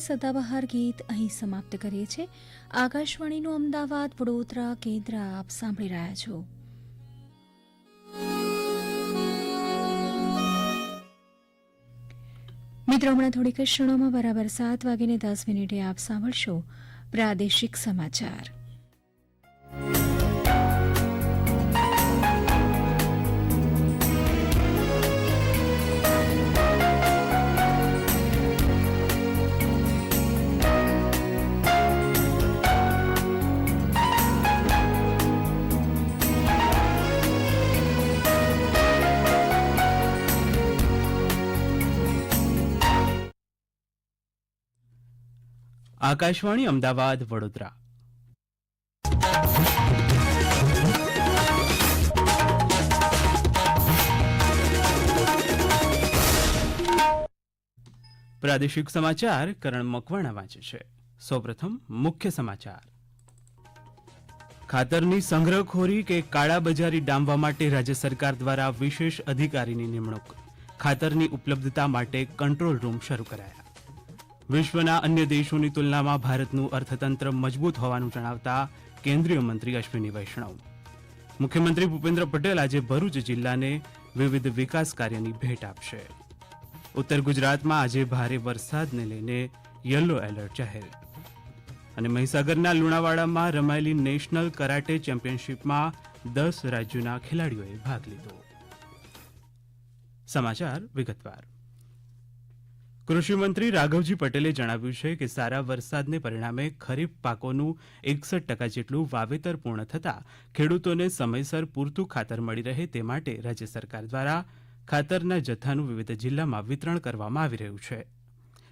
સદાબહાર ગીત અહીં સમાપ્ત કરીએ છીએ. આકાશવાણીનું અમદાવાદ, વડોદરા, કેન્દ્ર આપ સાંભળી રહ્યા છો. મિત્રો, હમણાં થોડીક ક્ષણોમાં બરાબર સાત વાગીને દસ મિનિટે આપ સાંભળશો પ્રાદેશિક સમાચાર. આકાશવાણી અમદાવાદ, વડોદરા. પ્રાદેશિક સમાચાર કરણ મકવાણા વાંચે છે. સૌપ્રથમ મુખ્ય સમાચાર. ખાતરની સંગ્રહખોરી કે કાળાબજારી ડામવા માટે રાજ્ય સરકાર દ્વારા વિશેષ અધિકારીની નિમણૂક. ખાતરની ઉપલબ્ધતા માટે કંટ્રોલ રૂમ શરૂ કરાયા. વિશ્વના અન્ય દેશોની તુલનામાં ભારતનું અર્થતંત્ર મજબૂત હોવાનું જણાવતા કેન્દ્રીય મંત્રી અશ્વિની વૈષ્ણવ. મુખ્યમંત્રી ભૂપેન્દ્ર પટેલ આજે ભરૂચ જિલ્લાને વિવિધ વિકાસ કાર્યની ભેટ આપશે. ઉત્તર ગુજરાતમાં આજે ભારે વરસાદને લઈને યલો એલર્ટ જાહેર. અને મહીસાગરના લુણાવાડામાં રમાયેલી નેશનલ કરાટે ચેમ્પિયનશિપમાં દસ રાજ્યોના ખેલાડીઓએ ભાગ લીધો. સમાચાર વિગતવાર. કૃષિમંત્રી રાઘવજી પટેલે જણાવ્યું છે કે સારા વરસાદને પરિણામે ખરીફ પાકોનું એકસઠ ટકા જેટલું વાવેતર પૂર્ણ થતાં ખેડૂતોને સમયસર પૂરતું ખાતર મળી રહે તે માટે રાજ્ય સરકાર દ્વારા ખાતરના જથ્થાનું વિવિધ જિલ્લામાં વિતરણ કરવામાં આવી રહ્યું છે.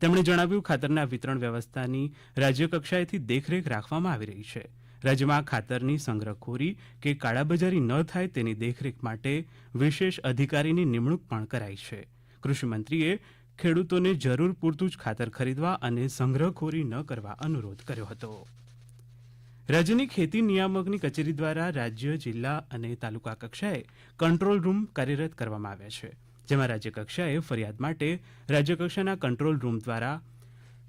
તેમણે જણાવ્યું, ખાતરના વિતરણ વ્યવસ્થાની રાજ્ય કક્ષાએથી દેખરેખ રાખવામાં આવી રહી છે. રાજ્યમાં ખાતરની સંગ્રહખોરી કે કાળાબજારી ન થાય તેની દેખરેખ માટે વિશેષ અધિકારીની નિમણૂક પણ કરાઈ છે. કૃષિમંત્રીએ ખેડૂતોને જરૂર પૂરતું જ ખાતર ખરીદવા અને સંગ્રહખોરી ન કરવા અનુરોધ કર્યો હતો. રાજ્યની ખેતી નિયામકની કચેરી દ્વારા રાજ્ય, જિલ્લા અને તાલુકા કક્ષાએ કંટ્રોલ રૂમ કાર્યરત કરવામાં આવ્યા છે, જેમાં રાજ્ય કક્ષાએ ફરિયાદ માટે રાજ્ય કક્ષાના કંટ્રોલ રૂમ દ્વારા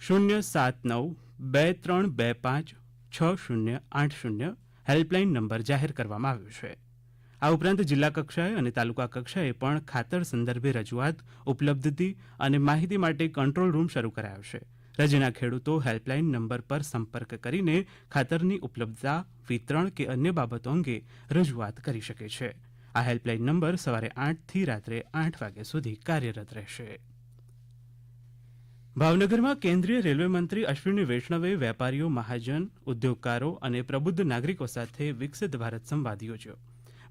શૂન્ય સાત નવ બે ત્રણ બે પાંચ છ શૂન્ય આઠ શૂન્ય હેલ્પલાઇન નંબર જાહેર કરવામાં આવ્યો છે. આ ઉપરાંત જિલ્લા કક્ષાએ અને તાલુકા કક્ષાએ પણ ખાતર સંદર્ભે રજૂઆત ઉપલબ્ધતિ અને માહિતી માટે કંટ્રોલ રૂમ શરૂ કરાયો છે. રાજ્યના ખેડૂતો હેલ્પલાઇન નંબર પર સંપર્ક કરીને ખાતરની ઉપલબ્ધતા, વિતરણ કે અન્ય બાબતો અંગે રજૂઆત કરી શકે છે. આ હેલ્પલાઇન નંબર સવારે આઠથી રાત્રે આઠ વાગ્યા સુધી કાર્યરત રહેશે. ભાવનગરમાં કેન્દ્રીય રેલવે મંત્રી અશ્વિની વૈષ્ણવે વેપારીઓ, મહાજન, ઉદ્યોગકારો અને પ્રબુદ્ધ નાગરિકો સાથે વિકસિત ભારત સંવાદ યોજ્યો.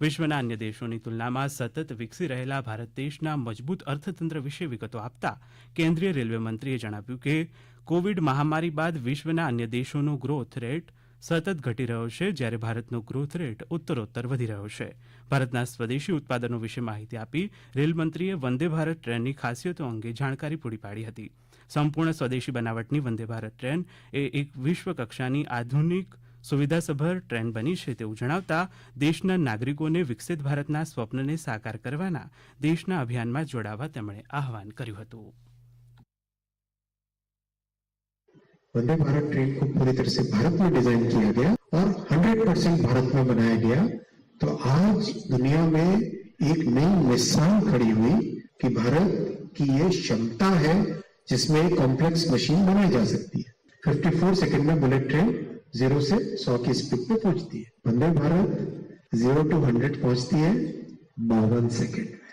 વિશ્વના અન્ય દેશોની તુલનામાં સતત વિકસી રહેલા ભારત દેશના મજબૂત અર્થતંત્ર વિશે વિગતો આપતા કેન્દ્રીય રેલવે મંત્રીએ જણાવ્યું કે, કોવિડ મહામારી બાદ વિશ્વના અન્ય દેશોનો ગ્રોથ રેટ સતત ઘટી રહ્યો છે, જ્યારે ભારતનો ગ્રોથ રેટ ઉત્તરોત્તર વધી રહ્યો છે. ભારતના સ્વદેશી ઉત્પાદનો વિશે માહિતી આપી રેલમંત્રીએ વંદે ભારત ટ્રેનની ખાસિયતો અંગે જાણકારી પૂરી પાડી હતી. સંપૂર્ણ સ્વદેશી બનાવટની વંદે ભારત ટ્રેન એ એક વિશ્વ કક્ષાની આધુનિક સુવિધાસભર ટ્રેન બની છે તેવું જણાવતા દેશના નાગરિકોને વિકસિત ભારતના સ્વપ્નને સાકાર કરવાના દેશના અભિયાનમાં જોડાવા તેમણે આહવાન કર્યું હતું वंदे भारत ट्रेन को पूरी तरह से भारत में डिजाइन किया गया और 100 परसेंट भारत में बनाया गया तो आज दुनिया में एक नई मिसाल खड़ी हुई कि भारत की ये क्षमता है जिसमें कॉम्प्लेक्स मशीन बनाई जा सकती है 54 सेकंड में बुलेट ट्रेन जीरो से 100 की स्पीड पे पहुंचती है Vande Bharat zero to hundred पहुंचती है बावन सेकंड में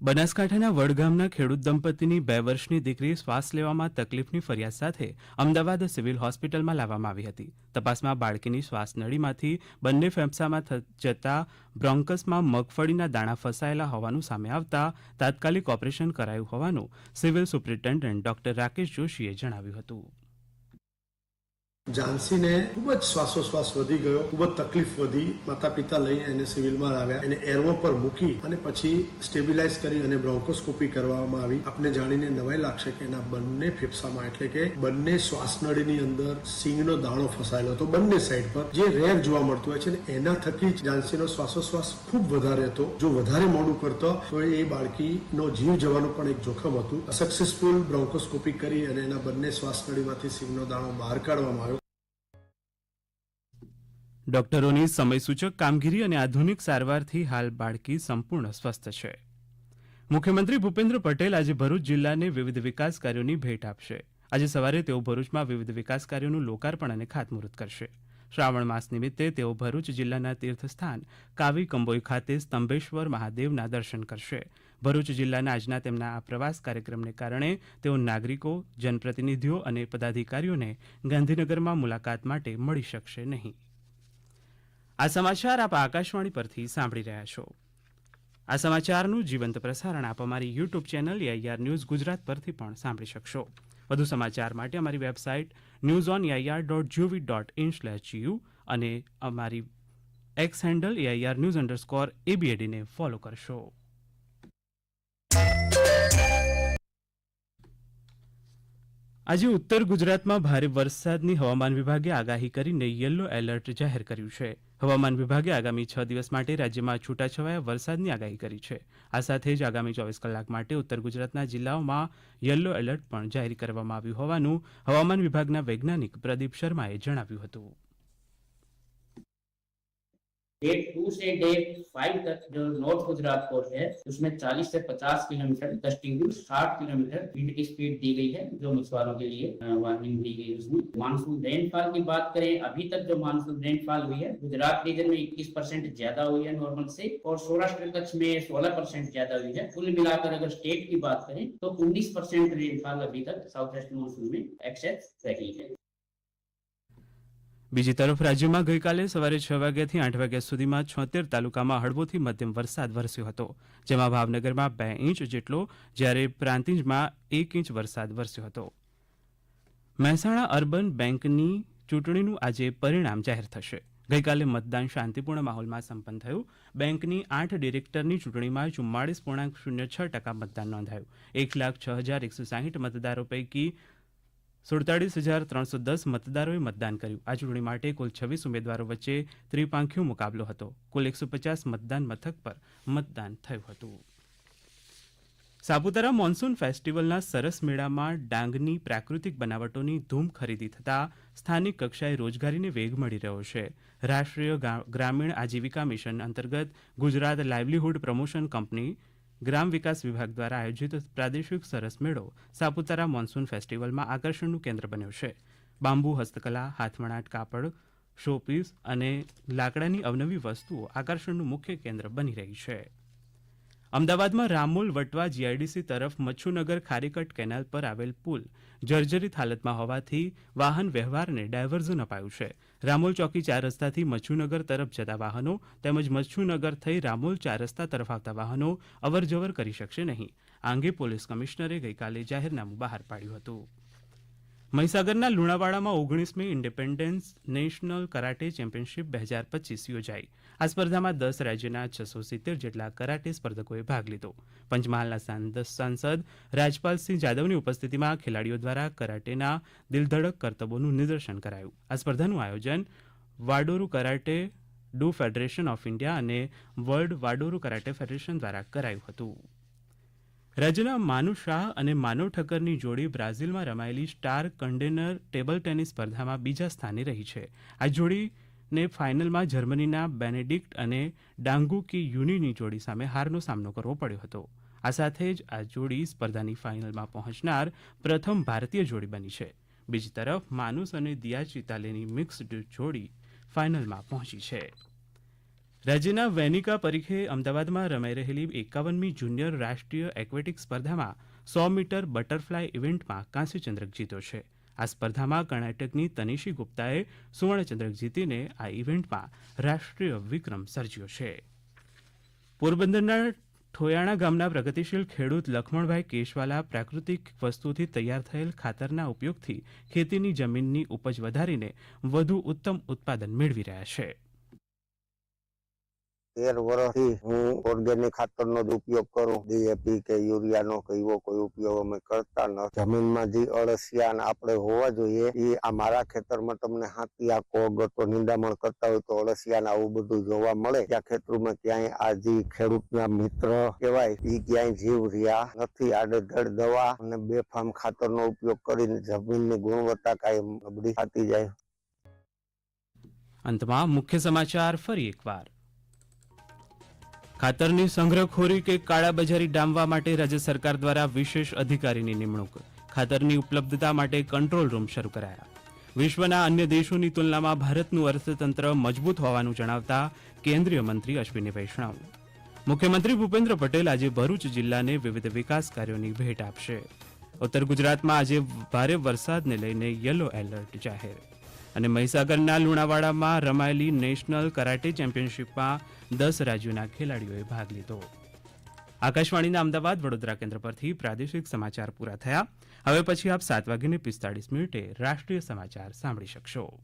બનાસકાંઠાના વડગામના ખેડૂત દંપતીની બે વર્ષની દીકરી શ્વાસ લેવામાં તકલીફની ફરિયાદ સાથે અમદાવાદ સિવિલ હોસ્પિટલમાં લાવવામાં આવી હતી તપાસમાં બાળકીની શ્વાસ નળીમાંથી બંને ફેફસામાં થ- જતા બ્રોન્કસમાં મગફળીના દાણા ફસાયેલા હોવાનું સામે આવતા તાત્કાલિક ઓપરેશન કરાયું હોવાનું સિવિલ સુપ્રિન્ટેન્ડન્ટ ડોક્ટર રાકેશ જોશીએ જણાવ્યું હતું ઝાંસીને ખૂબ જ શ્વાસોશ્વાસ વધી ગયો, ખૂબ જ તકલીફ વધી. માતા પિતા લઈ એને સિવિલમાં લાવ્યા. એને એરવો પર મૂકી અને પછી સ્ટેબિલાઇઝ કરી અને બ્રોન્કોસ્કોપી કરવામાં આવી. આપને જાણીને નવાઈ લાગશે કે એના બંને ફેફસામાં એટલે કે બંને શ્વાસનળીની અંદર સિંગનો દાણો ફસાયેલો હતો બંને સાઈડ પર. જે રેર જોવા મળતું હોય છે ને એના થકી જ ઝાંસીનો શ્વાસોશ્વાસ ખૂબ વધારે હતો. જો વધારે મોડું કરતો, તો એ બાળકીનો જીવ જવાનું પણ એક જોખમ હતું. સક્સેસફુલ બ્રોન્કોસ્કોપી કરી અને એના બંને શ્વાસનળીમાંથી સિંગનો દાણો બહાર કાઢવામાં આવ્યો. ડોક્ટરોની સમયસૂચક કામગીરી અને આધુનિક સારવારથી હાલ બાળકી સંપૂર્ણ સ્વસ્થ છે. મુખ્યમંત્રી ભૂપેન્દ્ર પટેલ આજે ભરૂચ જિલ્લાને વિવિધ વિકાસ કાર્યોની ભેટ આપશે. આજે સવારે તેઓ ભરૂચમાં વિવિધ વિકાસ કાર્યોનું લોકાર્પણ અને ખાતમુહૂર્ત કરશે. શ્રાવણ માસ નિમિત્તે તેઓ ભરૂચ જિલ્લાના તીર્થસ્થાન કાવી કંબોઈ ખાતે સ્તંભેશ્વર મહાદેવના દર્શન કરશે. ભરૂચ જિલ્લાના આજના તેમના આ પ્રવાસ કાર્યક્રમને કારણે તેઓ નાગરિકો, જનપ્રતિનિધિઓ અને પદાધિકારીઓને ગાંધીનગરમાં મુલાકાત માટે મળી શકશે નહીં. આ સમાચાર આપ આકાશવાણી પરથી સાંભળી રહ્યા છો. આ સમાચારનું જીવંત પ્રસારણ આપ અમારી YouTube channel AIR news Gujarat પરથી પણ સાંભળી શકશો. વધુ સમાચાર માટે અમારી website news on AIR dot GOV dot in slash U અને અમારી X handle AIR news underscore એબીએડીને follow કરશો. આજે ઉત્તર ગુજરાતમાં ભારે વરસાદની હવામાન વિભાગે આગાહી કરીને યલો એલર્ટ જાહેર કર્યું છે. હવામાન વિભાગે આગામી છ દિવસ માટે રાજ્યમાં છૂટાછવાયા વરસાદની આગાહી કરી છે. આ સાથે જ આગામી ચોવીસ કલાક માટે ઉત્તર ગુજરાતના જિલ્લાઓમાં યલો એલર્ટ પણ જાહેર કરવામાં આવ્યું હોવાનું હવામાન વિભાગના વૈજ્ઞાનિક પ્રદીપ શર્માએ જણાવ્યું હતું. डे टू से डे फाइव तक जो नॉर्थ गुजरात कोस्ट है, उसमें 40 से 50 किलोमीटर कंटिन्यू 60 किलोमीटर विंड की स्पीड दी गई है, जो मछुआरों के लिए वार्निंग दी गई उसमें। मानसून रेनफॉल की बात करें, अभी तक जो मानसून रेनफॉल हुई है गुजरात रीजन में 21 परसेंट ज़्यादा हुई है नॉर्मल से, और सौराष्ट्र कच्छ में 16 परसेंट ज़्यादा हुई है। कुल मिलाकर अगर स्टेट की बात करें तो 19 परसेंट रेनफॉल अभी तक साउथ वेस्ट मानसून में एक्सेस रही है। બીજી તરફ રાજ્યમાં ગઈકાલે સવારે છ વાગ્યાથી આઠ વાગ્યા સુધીમાં છોતેર તાલુકામાં હળવોથી મધ્યમ વરસાદ વરસ્યો હતો, જેમાં ભાવનગરમાં બે ઇંચ જેટલો, જ્યારે પ્રાંતિજમાં એક ઇંચ વરસાદ વરસ્યો હતો. મહેસાણા અર્બન બેંકની ચૂંટણીનું આજે પરિણામ જાહેર થશે. ગઈકાલે મતદાન શાંતિપૂર્ણ માહોલમાં સંપન્ન થયું. બેંકની આઠ ડિરેક્ટરની ચૂંટણીમાં ચુમ્માળીસ પૂર્ણાંક શૂન્ય છ ટકા મતદાન નોંધાયું. એક લાખ છ હજાર એકસો સાહીઠ મતદારો પૈકી સુડતાળીસ હજાર ત્રણસો દસ મતદારોએ મતદાન કર્યું. આ ચૂંટણી માટે કુલ છવ્વીસ ઉમેદવારો વચ્ચે ત્રિપાંખ્યો મુકાબલો હતો. કુલ એકસો પચાસ મતદાન મથક પર મતદાન થયું હતું. સાપુતારા મોન્સૂન ફેસ્ટિવલના સરસ મેળામાં ડાંગની પ્રાકૃતિક બનાવટોની ધૂમ ખરીદી થતાં સ્થાનિક કક્ષાએ રોજગારીને વેગ મળી રહ્યો છે. રાષ્ટ્રીય ગ્રામીણ આજીવિકા મિશન અંતર્ગત ગુજરાત લાઇવલીહુડ પ્રમોશન કંપની ગ્રામ વિકાસ વિભાગ દ્વારા આયોજિત પ્રાદેશિક સરસ મેળો સાપુતારા મોન્સૂન ફેસ્ટિવલમાં આકર્ષણનું કેન્દ્ર બન્યો છે. બાંબુ, હસ્તકલા, હાથવણાટ કાપડ, શોપીસ અને લાકડાની અવનવી વસ્તુઓ આકર્ષણનું મુખ્ય કેન્દ્ર બની રહી છે. અમદાવાદમાં રામોલ વટવા જીઆઈડીસી તરફ મચ્છુનગર ખારીકટ કેનાલ પર આવેલ પુલ જર્જરિત હાલતમાં હોવાથી વાહન વ્યવહારને ડાયવર્ઝન અપાયું છે. રામોલ ચોકી ચાર રસ્તાથી મચ્છુનગર તરફ જતા વાહનો તેમજ મચ્છુનગર થઈ રામોલ ચાર રસ્તા તરફ આવતા વાહનો અવરજવર કરી શકશે નહીં. આ અંગે પોલીસ કમિશનરે ગઈકાલે જાહેરનામું બહાર પાડ્યું હતું. મહીસાગરના લુણાવાડામાં ઓગણીસમી ઇન્ડિપેન્ડન્સ નેશનલ કરાટે ચેમ્પિયનશિપ બે હજાર પચીસ યોજાઈ. આ સ્પર્ધામાં દસ રાજ્યના છસો સિત્તેર જેટલા કરાટે સ્પર્ધકોએ ભાગ લીધો. પંચમહાલના સાંદ- સાંસદ રાજપાલસિંહ જાદવની ઉપસ્થિતિમાં ખેલાડીઓ દ્વારા કરાટેના દિલધડક કરતબોનું નિદર્શન કરાયું. આ સ્પર્ધાનું આયોજન Wadoryu karate do federation of India અને વર્લ્ડ વાડોરુ કરાટે ફેડરેશન દ્વારા કરાયું હતું. રાજ્યના માનુ શાહ અને માનવ ઠક્કરની જોડી બ્રાઝિલમાં રમાયેલી સ્ટાર કન્ટેનર ટેબલ ટેનિસ સ્પર્ધામાં બીજા સ્થાને રહી છે. આ જોડીને ફાઇનલમાં જર્મનીના બેનેડિક્ટ અને ડાંગુકી યુનીની જોડી સામે હારનો સામનો કરવો પડ્યો હતો. આ સાથે જ આ જોડી સ્પર્ધાની ફાઇનલમાં પહોંચનાર પ્રથમ ભારતીય જોડી બની છે. બીજી તરફ માનુસ અને દિયા ચિતાલેની મિક્સ્ડ જોડી ફાઇનલમાં પહોંચી છે. રાજ્યના વેનિકા પરીખે અમદાવાદમાં રમાઈ રહેલી એકાવનમી જુનિયર રાષ્ટ્રીય એક્વેટિક સ્પર્ધામાં સો મીટર બટરફ્લાય ઇવેન્ટમાં કાંસ્યચંદ્રક જીત્યો છે. આ સ્પર્ધામાં કર્ણાટકની તનિષી ગુપ્તાએ સુવર્ણચંદ્રક જીતીને આ ઇવેન્ટમાં રાષ્ટ્રીય વિક્રમ સર્જ્યો છે. પોરબંદરના ઠોયાણા ગામના પ્રગતિશીલ ખેડૂત લખમણભાઈ કેશવાલા પ્રાકૃતિક વસ્તુથી તૈયાર થયેલ ખાતરના ઉપયોગથી ખેતીની જમીનની ઉપજ વધારીને વધુ ઉત્તમ ઉત્પાદન મેળવી રહ્યા છે. તેર વર્ષથી હું ઓર્ગેનિક ખાતરનો જ ઉપયોગ કરું. ડીએપી કે યુરિયાનો કે એવો કોઈ ઉપયોગ અમે કરતા ન જમીનમાં જે અળસિયા આપણે હોવા જોઈએ, એ આ મારા ખેતરમાં તમને હાથી, આ કોગ તો નિંદામણ કરતા હોય તો અળસિયા આવું બધું જોવા મળે. ત્યાં ખેતરમાં ક્યાંય આ જે ખેડૂતના મિત્ર કહેવાય એ ક્યાંય જીવ રહ્યા નથી. આડેધડ દવા અને બેફામ ખાતરનો ઉપયોગ કરીને જમીનની ગુણવત્તા કાયમ નબળી થતી જાય. અંતમાં મુખ્ય સમાચાર ફરી એકવાર. ખાતરની સંગ્રહખોરી કે કાળાબજારી ડામવા માટે રાજ્ય સરકાર દ્વારા વિશેષ અધિકારીની નિમણૂક. ખાતરની ઉપલબ્ધતા માટે કંટ્રોલ રૂમ શરૂ કરાયા. વિશ્વના અન્ય દેશોની તુલનામાં ભારતનું અર્થતંત્ર મજબૂત હોવાનું જણાવતા કેન્દ્રીય મંત્રી અશ્વિની વૈષ્ણવ. મુખ્યમંત્રી ભૂપેન્દ્ર પટેલ આજે ભરૂચ જિલ્લાને વિવિધ વિકાસ કાર્યોની ભેટ આપશે. ઉત્તર ગુજરાતમાં આજે ભારે વરસાદને લઈને યલો એલર્ટ જાહેર. અને મહીસાગરના લુણાવાડામાં રમાયેલી નેશનલ કરાટે ચેમ્પિયનશિપમાં દસ રાજ્યોના ખેલાડીઓએ ભાગ લીધો. આકાશવાણીના અમદાવાદ વડોદરા કેન્દ્ર પરથી પ્રાદેશિક સમાચાર પૂરા થયા. હવે પછી આપ સાત વાગીને પિસ્તાળીસ મિનિટે રાષ્ટ્રીય સમાચાર સાંભળી શકશો.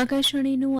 આકાશવાણીનું